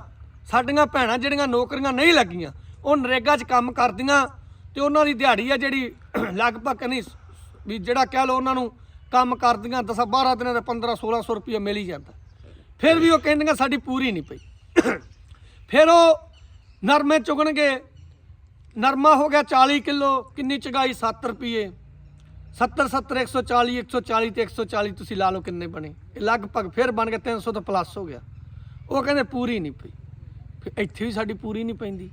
ਸਾਡੀਆਂ ਭੈਣਾਂ ਜਿਹੜੀਆਂ ਨੌਕਰੀਆਂ ਨਹੀਂ ਲੱਗੀਆਂ, ਉਹ ਨਰੇਗਾ 'ਚ ਕੰਮ ਕਰਦੀਆਂ ਤੇ ਉਹਨਾਂ ਦੀ ਦਿਹਾੜੀ ਆ ਜਿਹੜੀ ਲਗਭਗ ਨਹੀਂ, ਵੀ ਜਿਹੜਾ ਕਹਿ ਲਓ ਉਹਨਾਂ ਨੂੰ ਕੰਮ ਕਰਦੀਆਂ 10 12 ਦਿਨਾਂ ਦਾ 15 1600 ਰੁਪਏ ਮਿਲ ਹੀ ਜਾਂਦਾ। ਫਿਰ ਵੀ ਉਹ ਕਹਿੰਦੀਆਂ ਸਾਡੀ ਪੂਰੀ ਨਹੀਂ ਪਈ। ਫਿਰ ਉਹ ਨਰਮੇ ਚੁਗਣਗੇ। ਨਰਮਾ ਹੋ ਗਿਆ 40 ਕਿਲੋ, ਕਿੰਨੀ ਚਗਾਈ? 7 ਰੁਪਏ 70 70 140 140 ਤੇ 140 ਤੁਸੀਂ ਲਾ ਲਓ ਕਿੰਨੇ ਬਣੇ। ਇਹ ਲਗਭਗ ਫਿਰ ਬਣ ਗਿਆ 300 ਤੋਂ ਪਲੱਸ ਹੋ ਗਿਆ। ਉਹ ਕਹਿੰਦੇ ਪੂਰੀ ਨਹੀਂ ਪਈ। ਫਿਰ ਇੱਥੇ ਵੀ ਸਾਡੀ ਪੂਰੀ ਨਹੀਂ ਪੈਂਦੀ।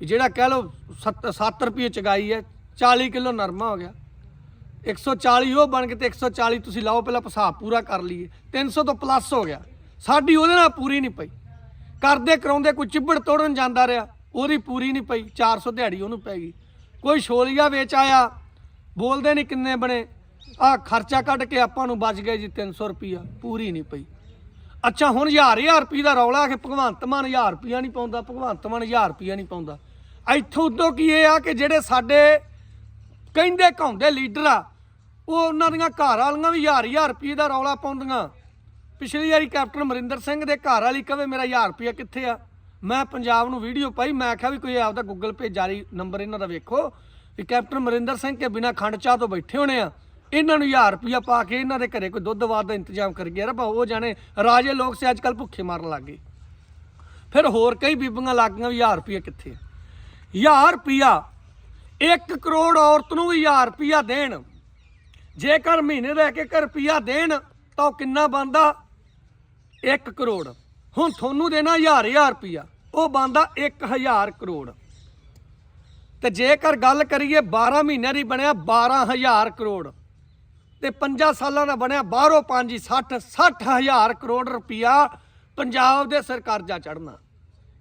ਜਿਹੜਾ ਕਹਿ ਲਓ 7 7 ਰੁਪਏ ਚਗਾਈ ਹੈ 40 ਕਿਲੋ ਨਰਮਾ ਹੋ ਗਿਆ। 140 ਉਹ ਬਣ ਕੇ ਤੇ 140 ਤੁਸੀਂ ਲਾਓ, ਪਹਿਲਾਂ ਪਸਾਬ ਪੂਰਾ ਕਰ ਲਈਏ। 300 ਤੋਂ ਪਲੱਸ ਹੋ ਗਿਆ। ਸਾਡੀ ਉਹਦੇ ਨਾਲ ਪੂਰੀ ਨਹੀਂ ਪਈ। ਕਰਦੇ ਕਰਾਉਂਦੇ ਕੋਈ ਚਿੱਬੜ ਤੋੜਨ ਜਾਂਦਾ ਰਿਹਾ, ਉਹਦੀ ਪੂਰੀ ਨਹੀਂ ਪਈ 400 ਦਿਹਾੜੀ ਉਹਨੂੰ ਪੈ ਗਈ। ਕੋਈ ਛੋਲੀਆ ਵੇਚ ਆਇਆ, ਬੋਲਦੇ ਨਹੀਂ ਕਿੰਨੇ ਬਣੇ ਆ ਖਰਚਾ ਕੱਢ ਕੇ ਆਪਾਂ ਨੂੰ ਬਚ ਗਏ ਜੀ 300 ਰੁਪਿਆ ਪੂਰੀ ਨਹੀਂ ਪਈ। ਅੱਛਾ, ਹੁਣ ਹਜ਼ਾਰ ਹਜ਼ਾਰ ਰੁਪਏ ਦਾ ਰੌਲਾ ਕਿ ਭਗਵੰਤ ਮਾਨ ਹਜ਼ਾਰ ਰੁਪਿਆ ਨਹੀਂ ਪਾਉਂਦਾ, ਭਗਵੰਤ ਮਾਨ ਹਜ਼ਾਰ ਰੁਪਿਆ ਨਹੀਂ ਪਾਉਂਦਾ। ਇੱਥੋਂ ਉਦੋਂ ਕੀ ਇਹ ਆ ਕਿ ਜਿਹੜੇ ਸਾਡੇ ਕਹਿੰਦੇ ਕਹਾਉਂਦੇ ਲੀਡਰ ਆ, ਉਹ ਉਹਨਾਂ ਦੀਆਂ ਘਰ ਵਾਲੀਆਂ ਵੀ ਹਜ਼ਾਰ ਹਜ਼ਾਰ ਰੁਪਏ ਦਾ ਰੌਲਾ ਪਾਉਂਦੀਆਂ। ਪਿਛਲੀ ਵਾਰੀ ਕੈਪਟਨ ਅਮਰਿੰਦਰ ਸਿੰਘ ਦੇ ਘਰ ਵਾਲੀ ਕਵੇ ਮੇਰਾ 1000 ਰੁਪਏ ਕਿੱਥੇ ਆ? ਮੈਂ ਪੰਜਾਬ ਨੂੰ ਵੀਡੀਓ ਪਾਈ, ਮੈਂ ਕਿਹਾ ਵੀ ਕੋਈ ਆਪਦਾ ਗੂਗਲ ਪੇ ਜਾਰੀ ਨੰਬਰ ਇਹਨਾਂ ਦਾ ਵੇਖੋ ਵੀ ਕੈਪਟਨ ਅਮਰਿੰਦਰ ਸਿੰਘ ਕੇ ਬਿਨਾ ਖੰਡ ਚਾਹ ਤੋਂ ਬੈਠੇ ਹੋਣੇ ਆ। ਇਹਨਾਂ ਨੂੰ 1000 ਰੁਪਇਆ ਪਾ ਕੇ ਇਹਨਾਂ ਦੇ ਘਰੇ ਕੋਈ ਦੁੱਧ ਵਾਦ ਦਾ ਇੰਤਜ਼ਾਮ ਕਰ ਗਿਆ। ਰੱਬਾ, ਉਹ ਜਾਣੇ ਰਾਜੇ ਲੋਕ ਸੇ ਅੱਜ ਕੱਲ ਭੁੱਖੇ ਮਾਰਨ ਲੱਗ ਗਏ। ਫਿਰ ਹੋਰ ਕਈ ਬੀਬੀਆਂ ਲੱਗ ਗਈਆਂ ਵੀ 1000 ਰੁਪਇਆ ਕਿੱਥੇ ਆ? 1000 ਰੁਪਇਆ 1 ਕਰੋੜ ਔਰਤ ਨੂੰ ਵੀ 1000 ਰੁਪਇਆ ਦੇਣ। ਜੇਕਰ ਮਹੀਨੇ ਦਾ ਇੱਕ ਇੱਕ ਰੁਪਇਆ ਦੇਣ, ਤਾਂ ਉਹ ਕਿੰਨਾ ਬਣਦਾ? 1 ਕਰੋੜ। ਹੁਣ ਤੁਹਾਨੂੰ ਦੇਣਾ 1000 1000 ਰੁਪਇਆ ਉਹ ਬਣਦਾ 1000 ਕਰੋੜ। ਤੇ ਜੇਕਰ ਗੱਲ ਕਰੀਏ 12 ਮਹੀਨਿਆਂ ਦੀ ਬਣਿਆ 12000 ਕਰੋੜ। ਤੇ 5 ਸਾਲਾਂ ਦਾ ਬਣਿਆ ਬਾਹਰੋਂ 5 60 60000 ਕਰੋੜ ਰੁਪਇਆ ਪੰਜਾਬ ਦੇ ਸਰਕਾਰ ਜਾ ਚੜਨਾ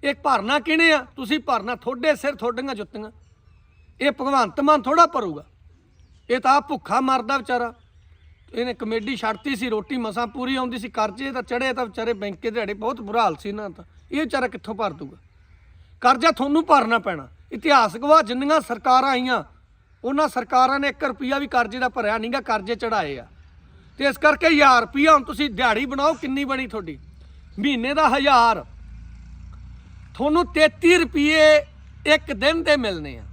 ਇਹ ਭਰਨਾ ਕਿਹਨੇ ਆ? ਤੁਸੀਂ ਭਰਨਾ ਤੁਹਾਡੇ ਸਿਰ ਤੁਹਾਡੀਆਂ ਜੁੱਤੀਆਂ। ਇਹ ਭਗਵੰਤ ਮਾਨ ਥੋੜਾ ਭਰੂਗਾ। ਇਹ ਤਾਂ ਆਪ ਭੁੱਖਾ ਮਰਦਾ ਵਿਚਾਰਾ। ਇਹਨੇ ਕਮੇਡੀ ਛੱਡਤੀ ਸੀ, ਰੋਟੀ ਮਸਾਂ ਪੂਰੀ ਆਉਂਦੀ ਸੀ, ਕਰਜ਼ੇ ਤਾਂ ਚੜੇ ਤਾਂ ਵਿਚਾਰੇ ਬੈਂਕੇ ਦਿਹਾੜੇ, ਬਹੁਤ ਬੁਰਾ ਹਾਲ ਸੀ ਇਹਨਾਂ ਦਾ। ਇਹ ਵਿਚਾਰਾ ਕਿੱਥੋਂ ਭਰ ਦੂਗਾ? ਕਰਜ਼ਾ ਤੁਹਾਨੂੰ ਭਰਨਾ ਪੈਣਾ। ਇਤਿਹਾਸਕ ਵਾ ਜਿੰਨੀਆਂ ਸਰਕਾਰਾਂ ਆਈਆਂ, ਉਹਨਾਂ ਸਰਕਾਰਾਂ ਨੇ 1 ਰੁਪਿਆ ਵੀ ਕਰਜ਼ੇ ਦਾ ਭਰਿਆ ਨਹੀਂਗਾ ਕਰਜ਼ੇ ਚੜਾਏ ਆ। ਤੇ ਇਸ ਕਰਕੇ 1000 ਰੁਪਿਆ ਹੁਣ ਤੁਸੀਂ ਦਿਹਾੜੀ ਬਣਾਓ, ਕਿੰਨੀ ਬਣੀ ਤੁਹਾਡੀ? ਮਹੀਨੇ ਦਾ 1000 ਤੁਹਾਨੂੰ 33 ਰੁਪਏ ਇੱਕ ਦਿਨ ਦੇ ਮਿਲਨੇ ਆ।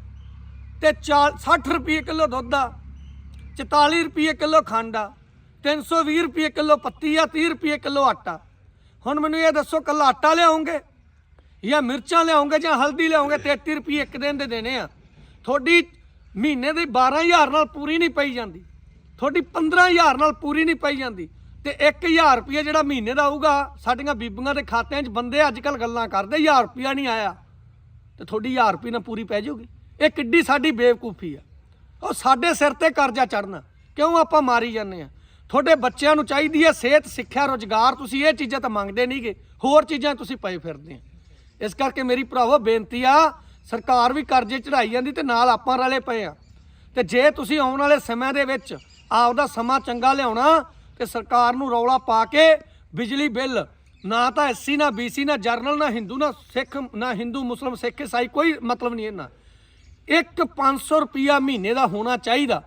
ਤੇ 60 ਰੁਪਏ ਕਿਲੋ ਦੁੱਧ ਆ। 44 ਰੁਪਏ ਕਿਲੋ ਖੰਡ ਆ 320 ਰੁਪਏ ਕਿਲੋ ਪੱਤੀ ਆ 30 ਰੁਪਏ ਕਿਲੋ ਆਟਾ। ਹੁਣ ਮੈਨੂੰ ਇਹ ਦੱਸੋ ਕੱਲਾ ਆਟਾ ਲਿਆਉਂਗੇ ਜਾਂ ਮਿਰਚਾਂ ਲਿਆਉਂਗੇ ਜਾਂ ਹਲਦੀ ਲਿਆਉਂਗੇ 33 ਰੁਪਏ ਇੱਕ ਦਿਨ ਦੇ ਦੇਣੇ ਆ। ਤੁਹਾਡੀ ਮਹੀਨੇ ਦੀ 12000 ਨਾਲ ਪੂਰੀ ਨਹੀਂ ਪਈ ਜਾਂਦੀ। ਤੁਹਾਡੀ 15000 ਨਾਲ ਪੂਰੀ ਨਹੀਂ ਪਈ ਜਾਂਦੀ। ਤੇ 1000 ਰੁਪਏ ਜਿਹੜਾ ਮਹੀਨੇ ਦਾ ਆਊਗਾ, ਸਾਡੀਆਂ ਬੀਬੀਆਂ ਦੇ ਖਾਤਿਆਂ 'ਚ ਬੰਦੇ ਅੱਜ ਕੱਲ ਗੱਲਾਂ ਕਰਦੇ 1000 ਰੁਪਿਆ ਨਹੀਂ ਆਇਆ। ਤੇ ਤੁਹਾਡੀ 1000 ਰੁਪਏ ਨਾਲ ਪੂਰੀ ਪੈ ਜਾਊਗੀ। ਇਹ ਕਿੱਡੀ ਸਾਡੀ ਬੇਵਕੂਫੀ ਆ। ਉਹ ਸਾਡੇ ਸਿਰ ਤੇ ਕਰਜ਼ਾ ਚੜਨਾ ਕਿਉਂ ਆਪਾਂ ਮਾਰੀ ਜਾਂਦੇ ਆ ਤੁਹਾਡੇ ਬੱਚਿਆਂ ਨੂੰ ਚਾਹੀਦੀ ਹੈ ਸਿਹਤ, ਸਿੱਖਿਆ, ਰੋਜ਼ਗਾਰ। ਤੁਸੀਂ ਇਹ ਚੀਜ਼ਾਂ ਤਾਂ ਮੰਗਦੇ ਨਹੀਂਗੇ ਹੋਰ ਚੀਜ਼ਾਂ ਤੁਸੀਂ ਪਏ ਫਿਰਦੇ ਆ ਇਸ ਕਰਕੇ ਮੇਰੀ ਭਰਾਵੋ, ਬੇਨਤੀ ਆ, ਸਰਕਾਰ ਵੀ ਕਰਜ਼ੇ ਚੜਾਈ ਜਾਂਦੀ ਤੇ ਨਾਲ ਆਪਾਂ ਰਲੇ ਪਏ ਆ ਤੇ ਜੇ ਤੁਸੀਂ ਆਉਣ ਵਾਲੇ ਸਮੇਂ ਦੇ ਵਿੱਚ ਆਪਦਾ ਸਮਾਂ ਚੰਗਾ ਲਿਆਉਣਾ, ਤੇ ਸਰਕਾਰ ਨੂੰ ਰੌਲਾ ਪਾ ਕੇ ਬਿਜਲੀ ਬਿੱਲ, ਨਾ ਤਾਂ ਐਸਸੀ ਨਾ ਬੀਸੀ ਨਾ ਜਰਨਲ, ਨਾ ਹਿੰਦੂ, ਨਾ ਸਿੱਖ, ਨਾ ਹਿੰਦੂ, ਮੁਸਲਮ, ਸਿੱਖ ਇਸਾਈ ਕੋਈ ਮਤਲਬ ਨਹੀਂ ਇਹਨਾਂ। ਇੱਕ 500 ਰੁਪਿਆ ਮਹੀਨੇ ਦਾ ਹੋਣਾ ਚਾਹੀਦਾ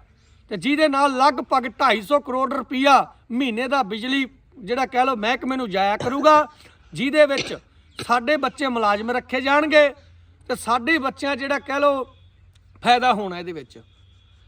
ਤੇ ਜਿਹਦੇ ਨਾਲ ਲਗਭਗ 250 ਕਰੋੜ ਰੁਪਿਆ ਮਹੀਨੇ ਦਾ ਬਿਜਲੀ, ਜਿਹੜਾ ਕਹਿ ਲਓ ਮਹਿਕਮੇ ਨੂੰ ਜਾਇਆ ਕਰੂਗਾ, ਜਿਹਦੇ ਵਿੱਚ ਸਾਡੇ ਬੱਚੇ ਮੁਲਾਜ਼ਮ ਰੱਖੇ ਜਾਣਗੇ ਤੇ ਸਾਡੇ ਬੱਚਿਆਂ ਜਿਹੜਾ ਕਹਿ ਲਓ ਫਾਇਦਾ ਹੋਣਾ ਇਹਦੇ ਵਿੱਚ।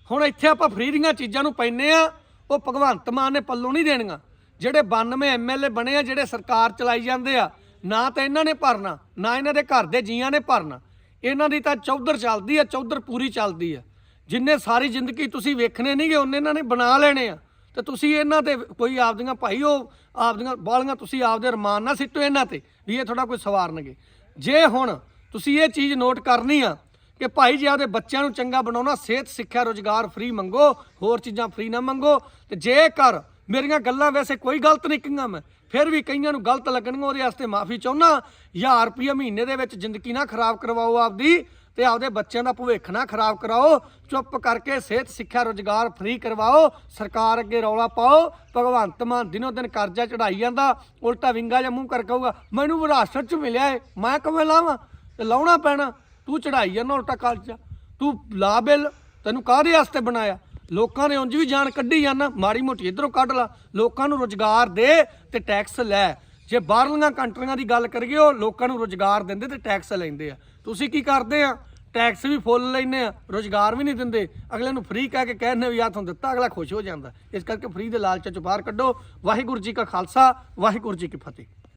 ਹੁਣ ਇੱਥੇ ਆਪਾਂ ਫਰੀ ਦੀਆਂ ਚੀਜ਼ਾਂ ਨੂੰ ਪੈਨੇ ਆ ਉਹ ਭਗਵੰਤ ਮਾਨ ਨੇ ਪੱਲੋਂ ਨਹੀਂ ਦੇਣੀਆਂ। ਜਿਹੜੇ 92 ਐਮਐਲਏ ਬਣੇ ਆ, ਜਿਹੜੇ ਸਰਕਾਰ ਚਲਾਈ ਜਾਂਦੇ ਆ, ਨਾ ਤਾਂ ਇਹਨਾਂ ਨੇ ਭਰਨਾ, ਨਾ ਇਹਨਾਂ ਦੇ ਘਰ ਦੇ ਜੀਆਂ ਨੇ ਭਰਨਾ। ਇਹਨਾਂ ਦੀ ਤਾਂ ਚੌਧਰ ਚੱਲਦੀ ਆ, ਚੌਧਰ ਪੂਰੀ ਚੱਲਦੀ ਆ। ਜਿੰਨੇ ਸਾਰੀ ਜ਼ਿੰਦਗੀ ਤੁਸੀਂ ਵੇਖਣੇ ਨਹੀਂਗੇ ਉਹਨੇ ਇਹਨਾਂ ਨੇ ਬਣਾ ਲੈਣੇ ਆ। ਤੇ ਤੁਸੀਂ ਇਹਨਾਂ ਤੇ ਕੋਈ ਆਪਦੀਆਂ ਭਾਈ ਉਹ ਆਪਦੀਆਂ ਬਾਲੀਆਂ ਤੁਸੀਂ ਆਪਦੇ ਰਮਾਨ ਨਾ ਸਿੱਟੋ ਇਹਨਾਂ ਤੇ, ਵੀ ਇਹ ਤੁਹਾਡਾ ਕੋਈ ਸਵਾਰਨਗੇ ਜੇ ਹੁਣ ਤੁਸੀਂ ਇਹ ਚੀਜ਼ ਨੋਟ ਕਰਨੀ ਆ ਕਿ ਭਾਈ ਜੀ ਆਪਦੇ ਬੱਚਿਆਂ ਨੂੰ ਚੰਗਾ ਬਣਾਉਣਾ, ਸਿਹਤ, ਸਿੱਖਿਆ, ਰੋਜ਼ਗਾਰ ਫ੍ਰੀ ਮੰਗੋ, ਹੋਰ ਚੀਜ਼ਾਂ ਫ੍ਰੀ ਨਾ ਮੰਗੋ, ਤੇ ਜੇਕਰ ਮੇਰੀਆਂ ਗੱਲਾਂ ਵੈਸੇ ਕੋਈ ਗਲਤ ਨਹੀਂ ਕਹੀਆਂ ਮੈਂ ਫਿਰ ਵੀ ਕਈਆਂ ਨੂੰ ਗਲਤ ਲੱਗਣਗੀਆਂ, ਉਹਦੇ ਵਾਸਤੇ ਮਾਫੀ ਚਾਹੁੰਦਾ 1000 ਰੁਪਏ ਮਹੀਨੇ ਦੇ ਵਿੱਚ ਜ਼ਿੰਦਗੀ ਨਾ ਖਰਾਬ ਕਰਵਾਓ ਆਪਦੀ ਤੇ ਆਪਦੇ ਬੱਚਿਆਂ ਦਾ ਭਵਿੱਖ ਨਾ ਖਰਾਬ ਕਰਾਓ। ਚੁੱਪ ਕਰਕੇ ਸਿਹਤ, ਸਿੱਖਿਆ, ਰੋਜ਼ਗਾਰ ਫ੍ਰੀ ਕਰਵਾਓ। ਸਰਕਾਰ ਅੱਗੇ ਰੌਲਾ ਪਾਓ। ਭਗਵੰਤ ਮਾਨ ਦਿਨੋ ਦਿਨ ਕਰਜ਼ਾ ਚੜਾਈ ਜਾਂਦਾ। ਉਲਟਾ ਵਿੰਗਾ ਜਾਂ ਮੂੰਹ ਕਰ ਕਹੂਗਾ, ਮੈਨੂੰ ਵਿਰਾਸਤ ਚ ਮਿਲਿਆ ਏ, ਮੈਂ ਕਿਵੇਂ ਲਾਵਾਂ? ਤੇ ਲਾਉਣਾ ਪੈਣਾ। ਤੂੰ ਚੜਾਈ ਜਾਂਦਾ ਉਲਟਾ ਕਰਜ਼ਾ। ਤੂੰ ਲਾ ਬਿੱਲ, ਤੈਨੂੰ ਕਾਹਦੇ ਵਾਸਤੇ ਬਣਾਇਆ? ਲੋਕਾਂ ਨੇ ਉਂਝ ਵੀ ਜਾਨ ਕੱਢੀ ਜਾਂਦਾ ਮਾੜੀ ਮੋਟੀ ਇਧਰੋਂ ਕੱਢ ਲਾ, ਲੋਕਾਂ ਨੂੰ ਰੋਜ਼ਗਾਰ ਦੇ ਤੇ ਟੈਕਸ ਲੈ। ਜੇ ਬਾਹਰਲੀਆਂ ਕੰਟਰੀਆਂ ਦੀ ਗੱਲ ਕਰੀਏ, ਉਹ ਲੋਕਾਂ ਨੂੰ ਰੋਜ਼ਗਾਰ ਦਿੰਦੇ ਤੇ ਟੈਕਸ ਲੈਂਦੇ ਆ। ਤੁਸੀਂ ਕੀ ਕਰਦੇ ਆ? ਟੈਕਸ ਵੀ ਫੁੱਲ ਲੈਨੇ ਆ, ਰੋਜ਼ਗਾਰ ਵੀ ਨਹੀਂ ਦਿੰਦੇ। ਅਗਲੇ ਨੂੰ ਫ੍ਰੀ ਕਹਿ ਕੇ ਕਹਿੰਦੇ ਵੀ ਆ ਤੁਹਾਨੂੰ ਦਿੱਤਾ, ਅਗਲਾ ਖੁਸ਼ ਹੋ ਜਾਂਦਾ। ਇਸ ਕਰਕੇ ਫ੍ਰੀ ਦੇ ਲਾਲਚ ਚੋਂ ਬਾਹਰ ਕੱਢੋ। ਵਾਹਿਗੁਰੂ ਜੀ ਕਾ ਖਾਲਸਾ, ਵਾਹਿਗੁਰੂ ਜੀ ਕੀ ਫਤਿਹ।